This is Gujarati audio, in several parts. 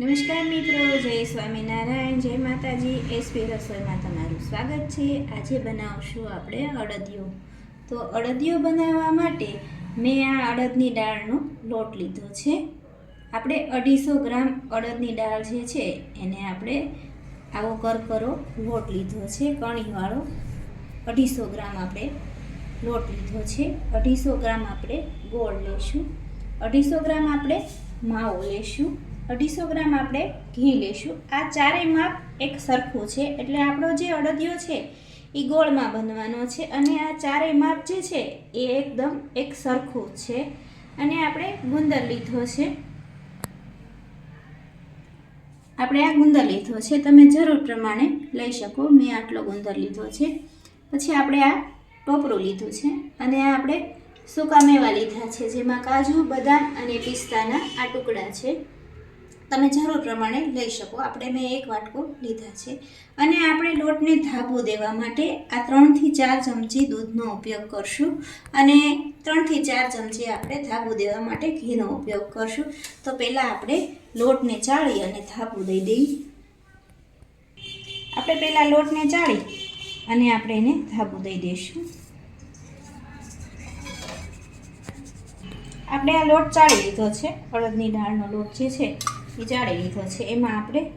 નમસ્કાર મિત્રો, જય સ્વામિનારાયણ, જય માતાજી એસપી રસોઈમાં તમારું સ્વાગત છે. આજે બનાવશું આપણે અડદિયો. તો અડદિયો બનાવવા માટે મેં આ અડદની દાળનો લોટ લીધો છે. આપણે અઢીસો ગ્રામ અડદની દાળ જે છે, એને આપણે આવો કરકરો લોટ લીધો છે, કણીવાળો. અઢીસો ગ્રામ આપણે લોટ લીધો છે. અઢીસો ગ્રામ આપણે ગોળ લેશું અઢીસો ગ્રામ આપણે માવો લેશું અઢીસો ગ્રામ આપણે ઘી લેશું. આ ચારેય માપ એક સરખું છે. એટલે આપણો જે અડદિયો છે એ ગોળમાં બનવાનો છે. અને આ ચારેય માપ જે છે, એ એકદમ એક સરખું છે. અને આપણે ગુંદર લીધો છે. આપણે આ ગુંદર લીધો છે. તમે જરૂર પ્રમાણે લઈ શકો. મેં આટલો ગુંદર લીધો છે. પછી આપણે આ ટોપરું લીધું છે. અને આ આપણે સૂકા મેવા લીધા છે, જેમાં કાજુ, બદામ અને પિસ્તાના આ ટુકડા છે. તમે જરૂર પ્રમાણે લઈ શકો. આપણે મેં એક વાટકો લીધા છે. અને આપણે લોટને ધાબો દેવા માટે આ ત્રણથી ચાર ચમચી દૂધનો ઉપયોગ કરશું. અને ત્રણથી ચાર ચમચી આપણે ધાબો દેવા માટે ઘીનો ઉપયોગ કરશું. તો પહેલાં આપણે લોટને ચાળી અને ધાબો દઈ દઈએ આપણે પહેલાં લોટને ચાળી અને આપણે એને ધાબો દઈ દઈશું. આપણે આ લોટ ચાળી લીધો છે. અડદની દાળનો લોટ જે છે એ લીધો છે. એમાં આપણે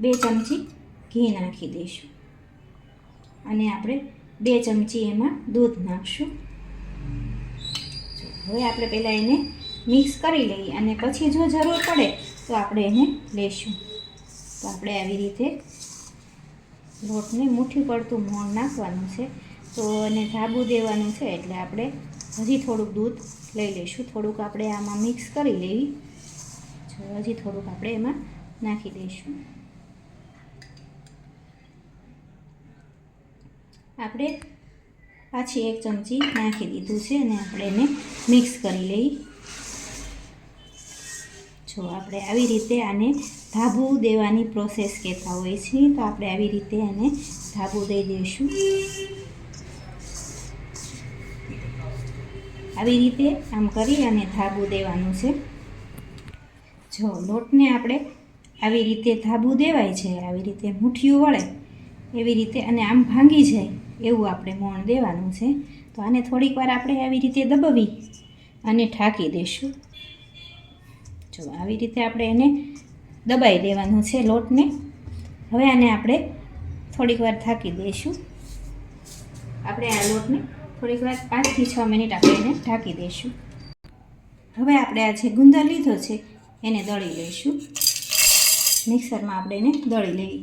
બે ચમચી ઘી નાખી દઈશું. અને આપણે બે ચમચી એમાં દૂધ નાખશું. હવે આપણે પહેલાં એને મિક્સ કરી લઈએ અને પછી જો જરૂર પડે તો આપણે એને લઈશું તો આપણે આવી રીતે લોટને મુઠ્ઠી પડતું મોણ નાખવાનું છે. તો એને ધાબુ દેવાનું છે એટલે આપણે હજી થોડુંક દૂધ લઈ લઈશું. થોડુંક આપણે આમાં મિક્સ કરી લેવી જો હજી થોડુંક આપણે એમાં નાખી દઈશું. આપણે પાછી એક ચમચી નાખી દીધું છે અને આપણે એને મિક્સ કરી લઈ. જો આપણે આવી રીતે આને ધાબું દેવાની પ્રોસેસ કહેતા હોય છે, તો આપણે આવી રીતે આને ધાબું દઈ દઈશું. આવી રીતે આમ કરી અને ધાબું દેવાનું છે. જો લોટને આપણે આવી રીતે ધાબુ દેવાય છે, આવી રીતે મુઠ્ઠીઓ વળે, એવી રીતે અને આમ ભાંગી જાય, એવું આપણે મોણ દેવાનું છે. તો આને થોડીક વાર આપણે આવી રીતે દબાવી અને ઠાકી દઈશું. જો આવી રીતે આપણે એને દબાઈ દેવાનું છે લોટને. હવે આને આપણે થોડીક વાર થાકી દઈશું. આપણે આ લોટને થોડીક વાર પાંચથી છ મિનિટ આપણે એને ઢાંકી દઈશું. હવે આપણે આ જે ગુંદર લીધો છે એને દળી લઈશું. મિક્સરમાં આપણે એને દળી લઈએ.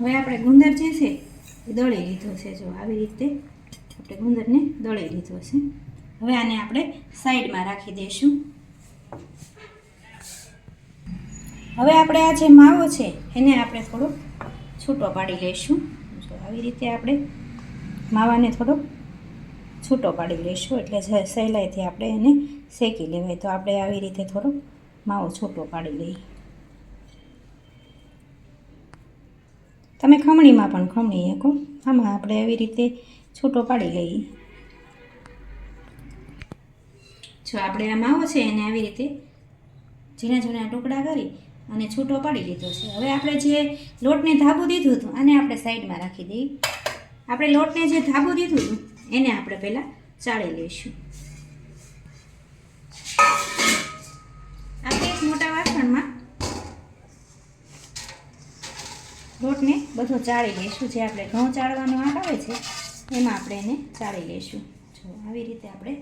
હવે આપણે ગુંદર જે છે એ દળી લીધો છે. જો આવી રીતે આપણે ગુંદરને દળી લીધો છે. હવે આને આપણે સાઈડમાં રાખી દઈશું. હવે આપણે આ જે માવો છે એને આપણે થોડો છૂટો પાડી લઈશું. આવી રીતે આપણે માવાને થોડો છૂટો પાડી લઈશું એટલે સહેલાઈથી આપણે એને શેકી લેવાય. તો આપણે આવી રીતે થોડો માવો છૂટો પાડી લઈએ. તમે ખમણીમાં પણ ખમણી શકો. આમાં આપણે આવી રીતે છૂટો પાડી લઈએ. જો આપણે આ માવો છે એને આવી રીતે ઝીણા ઝીણા ટુકડા કરી અને છૂટો પાડી લીધો છે. હવે આપણે જે લોટને ધાબુ દીધું હતું, આને આપણે સાઈડમાં રાખી દઈએ. આપણે લોટને જે ધાબુ દીધું હતું એને આપણે પહેલાં ચાળી લઈશું. આપણે એક મોટા વાસણમાં લોટને બધો ચાળી લઈશું. જે આપણે ઘઉં ચાળવાનો આંક આવે છે, એમાં આપણે એને ચાળી લઈશું. જો આવી રીતે આપણે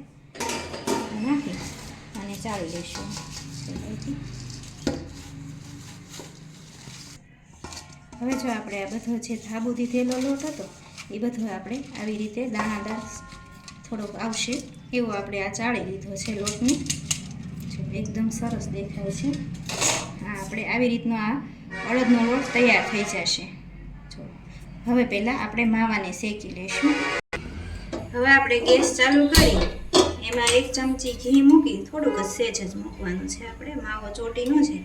નાખી અને ચાળી લઈશું. હવે જો આપણે આ બધો જે ધાબુ દીધેલો લોટ હતો એ બધું આપણે આવી રીતે દાણાદાર થોડોક આવશે. એવો આપણે આ ચાળી લીધો છે લોટને. એકદમ સરસ દેખાય છે. હા આપણે આવી રીતનો આ અડદનો લોટ તૈયાર થઈ જશે. જો હવે પહેલાં આપણે માવાને શેકી લઈશું. હવે આપણે ગેસ ચાલુ કરી. એમાં એક ચમચી ઘી મૂકી થોડુંક જ સેજ જ મૂકવાનું છે આપણે. માવો ચોટીનો છે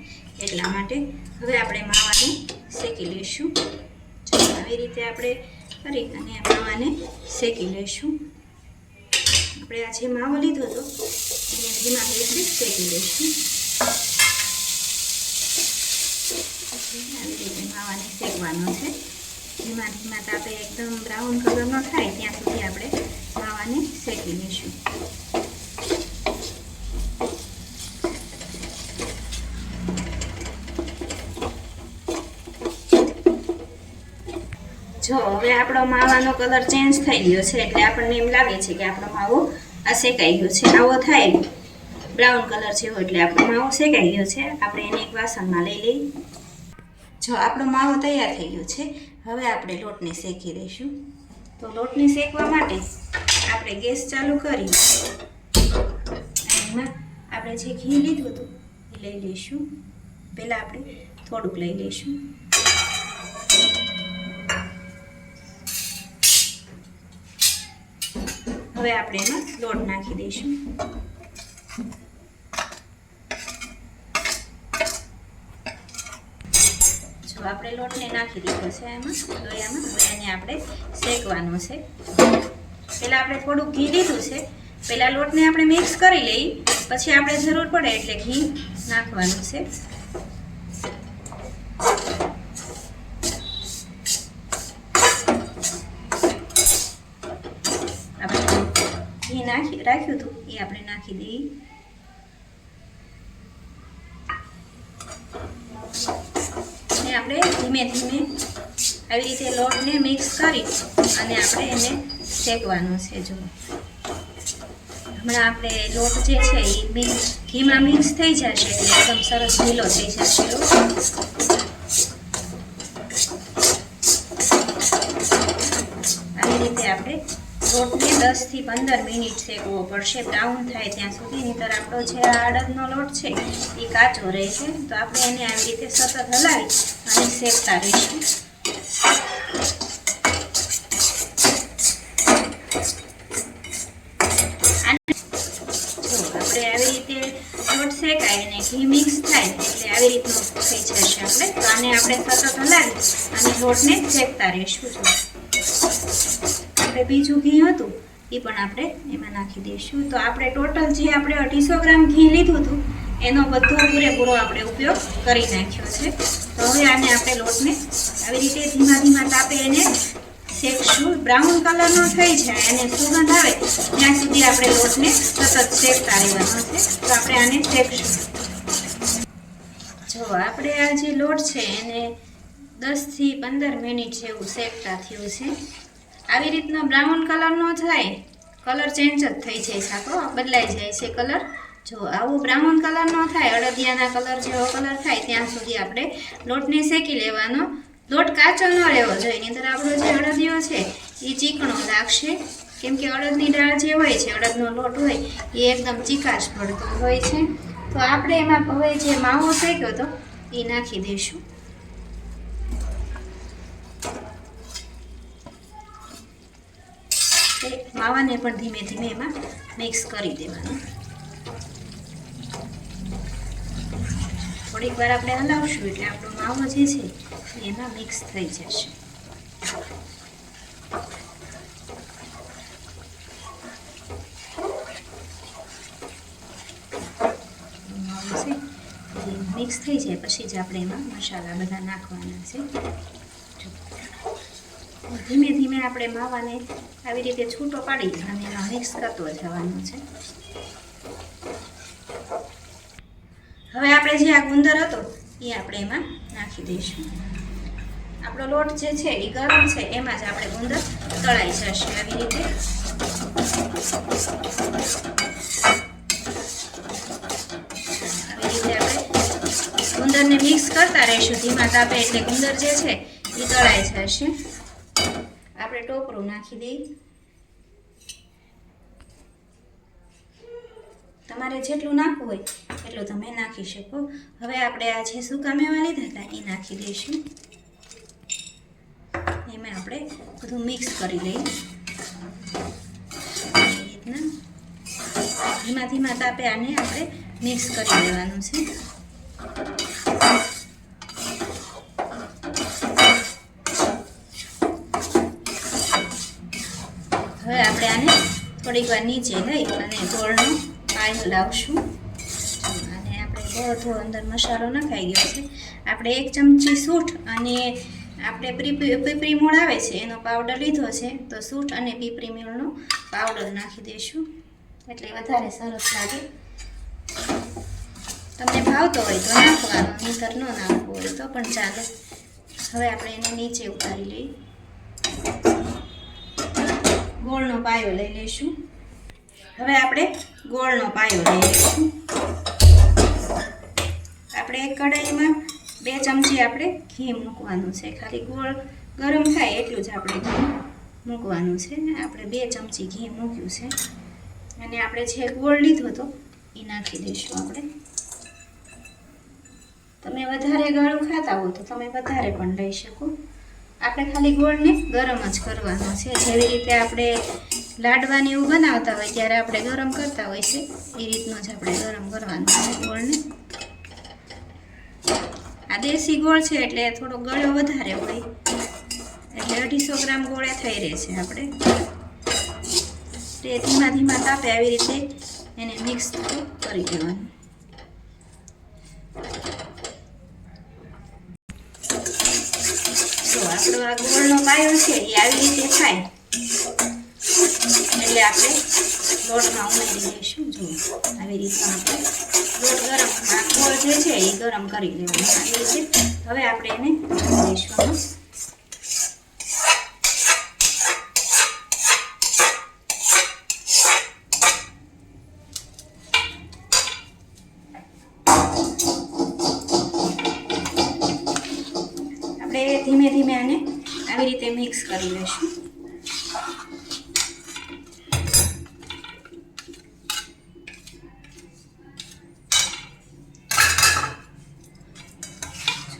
એટલા માટે હવે આપણે માવાને શેકી લઈશું. આવી રીતે આપણે કરી અને માવાને શેકી લઈશું. આપણે આ જે માવો લીધો હતો, એને ધીમા ગેસે શેકી લઈશું. આવી રીતે માવાને શેકવાનો છે. ધીમા ધીમા તાપે એકદમ બ્રાઉન કલરનો થાય ત્યાં સુધી આપણે માવાને શેકી લઈશું. જો, હવે આપણો માવાનો કલર ચેન્જ થઈ ગયો છે, એટલે આપણને એમ લાગે છે કે આપણો માવો આ શેકાઈ ગયો છે. આવો થાય. બ્રાઉન કલર જેવો, એટલે આપણો માવો શેકાઈ ગયો છે. આપણે એને એક વાસણમાં લઈ લઈ. જો, આપણો માવો તૈયાર થઈ ગયો છે. હવે આપણે લોટને શેકી દઈશું. તો લોટને શેકવા માટે આપણે ગેસ ચાલુ કરી. આપણે જે ઘી લીધું હતું, એ લઈ લઈશું. પહેલાં આપણે થોડુંક લઈ લઈશું. હવે આપણે એમાં લોટ નાખી દઈશું. આપણે લોટને નાખી દીધો છે એમાં દોરિયામાં હવે એને આપણે શેકવાનો છે. પહેલાં આપણે થોડુંક ઘી લીધું છે. પહેલાં લોટને આપણે મિક્સ કરી લઈ, પછી આપણે જરૂર પડે એટલે ઘી નાખવાનું છે આપણે ઘી નાખી, રાખ્યું હતું એ આપણે નાખી દઈએ. અને આપણે ધીમે ધીમે આવી રીતે લોટને મિક્સ કરી અને આપણે એને શેકવાનું છે, જો. હમણાં આપણે લોટ જે છે એ મિક્સ ઘીમાં મિક્સ થઈ જશે, એટલે એકદમ સરસ ઢીલો થઈ જશે આવી રીતે આપણે લોટને દસથી પંદર મિનિટ શેકવો પડશે બ્રાઉન થાય ત્યાં સુધી નહીંતર આપણો જે આ અડદનો લોટ છે, એ કાચો રહે છે. તો આપણે એને આવી રીતે સતત હલાવી અને શેકતા રહીશું. આપણે આવી રીતે લોટ શેકાય અને ઘી મિક્સ થાય એટલે આવી રીતનું થઈ જશે આપણે. તો આને આપણે સતત હલાવી અને લોટને શેકતા રહીશું. આપણે બીજું ઘી હતું એ પણ આપણે એમાં નાખી દઈશું. તો આપણે ટોટલ જે આપણે અઢીસો ગ્રામ ઘી લીધું હતું, એનો બધો પૂરેપૂરો આપણે ઉપયોગ કરી નાખ્યો છે. તો હવે આને આપણે લોટને આવી રીતે ધીમા ધીમા તાપે એને શેકશું. બ્રાઉન કલરનો થઈ જાય અને સુગંધ આવે, ત્યાં સુધી આપણે લોટને સતત શેકતા રહેવાનો છે. તો આપણે આને શેકશું. જો આપણે આ જે લોટ છે, એને દસથી પંદર મિનિટ જેવું શેકતા થયું છે. આવી રીતના બ્રાઉન કલરનો થાય કલર ચેન્જ જ થઈ જાય સાકો બદલાઈ જાય છે કલર. જો, આવું બ્રાઉન કલરનો થાય, અડદિયાના કલર, જેવો કલર થાય, ત્યાં સુધી આપણે લોટને શેકી લેવાનો. લોટ કાચો ન રહેવો જોઈએ. અંદર આપણો જે અડદિયો છે, એ ચીકણો લાગશે કેમ કે અડદની દાળ જે હોય છે, અડદનો લોટ હોય, એ એકદમ ચીકાશ પડતો હોય છે. તો આપણે એમાં હવે જે માવો શેક્યો હતો એ નાખી દઈશું તે માવાને પણ ધીમે ધીમે એમાં મિક્સ કરી દેવાનું. થોડીક વાર આપણે હલાવશું એટલે આપણો માવો જે છે એમાં મિક્સ થઈ જશે. મિક્સ થઈ જાય પછી જ આપણે એમાં મસાલા બધા નાખવાના છે. ધીમે ધીમે આપણે માવાને આવી રીતે છૂટો પાડી અને એમાં મિક્સ કરતો જવાનો છે. હવે આપણે જે આ ગુંદર હતો, એ આપણે એમાં નાખી દઈશું. આપણો લોટ જે છે, એ ગરમ છે, એમાં જ આપણે ગુંદર તળાઈ જશે આવી રીતે. આવી રીતે આપણે ગુંદરને મિક્સ કરતા રહીશું. ધીમા તાપે એટલે ગુંદર જે છે, એ તળાઈ જશે. આપણે ટોપરું નાખી દઈએ તમારે જેટલું નાખવું હોય એટલું તમે નાખી શકો. હવે આપણે આ જે સૂકા મેવા લીધા હતા એ નાખી દઈશું. એમાં આપણે બધું મિક્સ કરી લઈએ રીતના. ધીમા ધીમા તાપે આને આપણે મિક્સ કરી દેવાનું છે હવે આપણે આને થોડીક વાર નીચે લઈ અને ગોળનો પાયો લાવશું. અને આપણે બધો અંદર મસાલો નખાઈ ગયો છે. આપણે એક ચમચી સૂઠ અને આપણે પીપરી મૂળ આવે છે, એનો પાવડર લીધો છે, તો સૂટ અને પીપરી મૂળનો પાવડર નાખી દઈશું. એટલે વધારે સરસ લાગે. તમને ભાવતો હોય તો નાખવાનો, નહીંતર ન નાખવો હોય તો પણ ચાલે. હવે આપણે એને નીચે ઉતારી લઈએ. ગોળનો પાયો લઈ લઈશું. હવે આપણે ગોળનો પાયો લઈ લઈશું. આપણે એક કઢાઈમાં બે ચમચી આપણે ઘી મૂકવાનું છે. ખાલી ગોળ ગરમ થાય એટલું જ આપણે ઘી મૂકવાનું છે. આપણે બે ચમચી ઘી મૂક્યું છે. અને આપણે જે ગોળ લીધો હતો એ નાખી દઈશું આપણે. તમે વધારે ગળું ખાતા હો તો તમે વધારે પણ લઈ શકો. આપણે ખાલી ગોળને ગરમ જ કરવાનો છે. જેવી રીતે આપણે લાડવાની એવું બનાવતા હોય ત્યારે આપણે ગરમ કરતા હોય છે, એ રીતનો જ આપણે ગરમ કરવાનો છે ગોળને. આ દેશી ગોળ છે એટલે થોડો ગળો વધારે હોય. એટલે અઢીસો ગ્રામ ગોળે થઈ રહે છે આપણે. તે ધીમા ધીમા તાપે આવી રીતે એને મિક્સ કરી દેવાનું જો આપણો આ ગોળનો પાયો છે, એ આવી રીતે થાય. એટલે આપણે લોટમાં ઉમેરી દઈશું જો આવી રીતે આપણે લોટ ગરમ, આ ગોળ જે છે એ ગરમ કરી લેવાનું આવી રીતે હવે આપણે એને દઈશું આપણે ધીમે ધીમે આને આવી રીતે મિક્સ કરી લઈશું.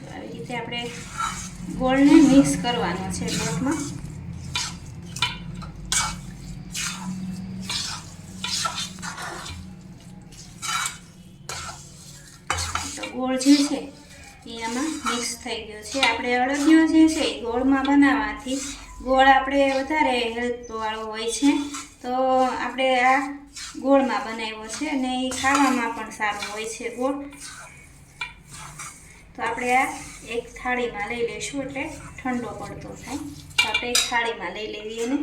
આવી રીતે આપણે ગોળને મિક્સ કરવાનો છે લોટમાં. ગોળ જે છે એ આમાં મિક્સ થઈ ગયો છે. આપણે અડદિયો જે છે એ ગોળમાં બનાવવાથી ગોળ આપણે વધારે હેલ્થવાળો હોય છે. તો આપણે આ ગોળમાં બનાવ્યો છે અને એ ખાવામાં પણ સારો હોય છે ગોળ. તો આપણે આ એક થાળીમાં લઈ લઈશું એટલે ઠંડો પડતો થાય. તો આપણે એક થાળીમાં લઈ લેવી ને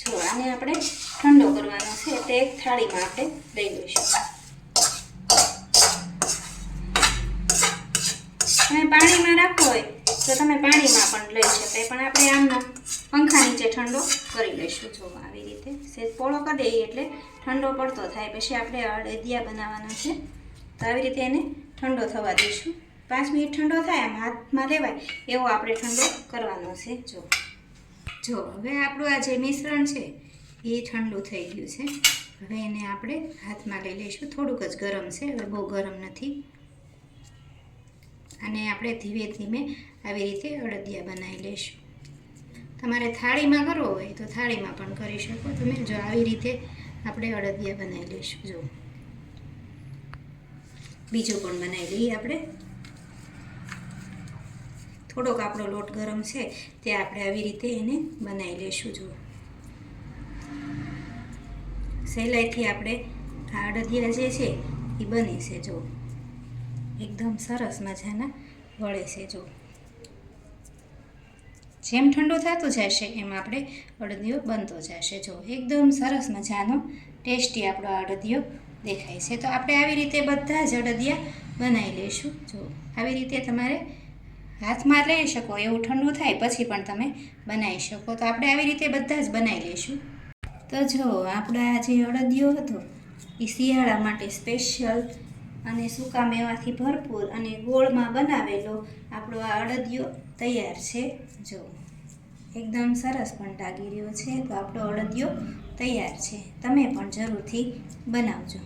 જો આને આપણે ઠંડો કરવાનો છે એટલે એક થાળીમાં આપણે લઈ લઈશું. તમે પાણીમાં રાખો હોય તો તમે પાણીમાં પણ લઈ શકાય. પણ આપણે આમનો પંખા નીચે ઠંડો કરી લઈશું. જો આવી રીતે સેજ પોળો કરી દઈએ એટલે ઠંડો પડતો થાય. પછી આપણે અડદિયા બનાવવાના છે. તો આવી રીતે એને ઠંડો થવા દઈશું. પાંચ મિનિટ ઠંડો થાય, આમ હાથમાં લેવાય એવો આપણે ઠંડો કરવાનો છે. જો જો, હવે આપણું આ જે મિશ્રણ છે, એ ઠંડુ થઈ ગયું છે. હવે એને આપણે હાથમાં લઈ લઈશું. થોડુંક જ ગરમ છે. હવે બહુ ગરમ નથી. અને આપણે ધીમે ધીમે આવી રીતે અડદિયા બનાવી લઈશું. તમારે થાળીમાં કરવો હોય તો થાળીમાં પણ કરી શકો તમે. જો આવી રીતે આપણે અડદિયા બનાવી લઈશું જો બીજું પણ બનાવી લઈએ આપણે. થોડોક આપણો લોટ ગરમ છે તે આપણે આવી રીતે એને બનાવી લઈશું જો સહેલાઈથી આપણે આ અડદિયા જે છે એ બની છે જો એકદમ સરસ મજાના વળે છે જો. જેમ ઠંડુ થતું જશે એમ આપણે અડદિયો બનતો જશે જો. એકદમ સરસ મજાનો ટેસ્ટી આપણો અડદિયો દેખાય છે. તો આપણે આવી રીતે બધા જ અડદિયા બનાવી લઈશું. જો, આવી રીતે તમારે હાથમાં લઈ શકો, એવું ઠંડુ થાય પછી પણ તમે બનાવી શકો. તો આપણે આવી રીતે બધા જ બનાવી લઈશું. તો જો, આપણા જે અડદિયો હતો એ શિયાળા માટે સ્પેશિયલ અને સૂકા મેવાથી ભરપૂર અને ગોળમાં બનાવેલો આપણો આ અડદિયો તૈયાર છે. જો, એકદમ સરસ પણ લાગી રહ્યો છે, તો આપણો અડદિયો તૈયાર છે. તમે પણ જરૂરથી બનાવજો.